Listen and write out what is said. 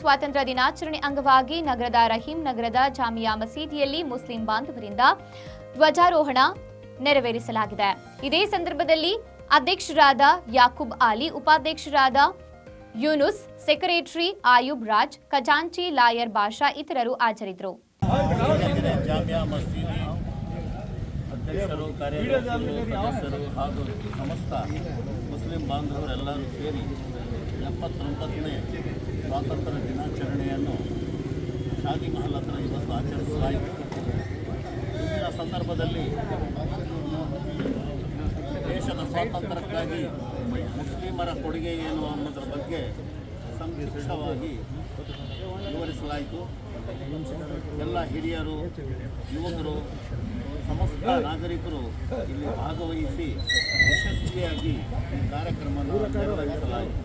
ಸ್ವಾತಂತ್ರ್ಯ ದಿನಾಚರಣೆ ಅಂಗವಾಗಿ ನಗರದ ರಹೀಂ ನಗರದ ಜಾಮಿಯಾ ಮಸೀದಿಯಲ್ಲಿ ಮುಸ್ಲಿಂ ಬಾಂಧವರಿಂದ ಧ್ವಜಾರೋಹಣ ನೆರವೇರಿಸಲಾಗಿದೆ. ಇದೇ ಸಂದರ್ಭದಲ್ಲಿ ಅಧ್ಯಕ್ಷರಾದ ಯಾಕೂಬ್ ಆಲಿ, ಉಪಾಧ್ಯಕ್ಷರಾದ ಯೂನುಸ್, ಸೆಕ್ರೆಟರಿ ಆಯುಬ್ ರಾಜ್, ಖಜಾಂಚಿ ಲಾಯರ್ ಬಾಷಾ ಇತರರು ಹಾಜರಿದ್ದರು. ಅಧ್ಯಕ್ಷರು, ಕಾರ್ಯದರ್ಶಿಗಳು ಹಾಗೂ ಸಮಸ್ತ ಮುಸ್ಲಿಂ ಬಾಂಧವರೆಲ್ಲರೂ ಸೇರಿ ಎಪ್ಪತ್ತೊಂಬತ್ತನೇ ಸ್ವಾತಂತ್ರ್ಯ ದಿನಾಚರಣೆಯನ್ನು ಶಾದಿ ಮಹಲ್ ಹತ್ರ ಇವತ್ತು ಆಚರಿಸಲಾಯಿತು. ಇಂದಿನ ಸಂದರ್ಭದಲ್ಲಿ ದೇಶದ ಸ್ವಾತಂತ್ರ್ಯಕ್ಕಾಗಿ ಮುಸ್ಲಿಮರ ಕೊಡುಗೆ ಏನು ಅನ್ನೋದ್ರ ಬಗ್ಗೆ ಸಂಕ್ಷಿಪ್ತವಾಗಿ ವಿವರಿಸಲಾಯಿತು. ಎಲ್ಲ ಹಿರಿಯರು, ಯುವಕರು, ಸಮಸ್ತ ನಾಗರಿಕರು ಇಲ್ಲಿ ಭಾಗವಹಿಸಿ ಯಶಸ್ವಿಯಾಗಿ ಈ ಕಾರ್ಯಕ್ರಮವನ್ನು ನಿರ್ವಹಿಸಲಾಯಿತು.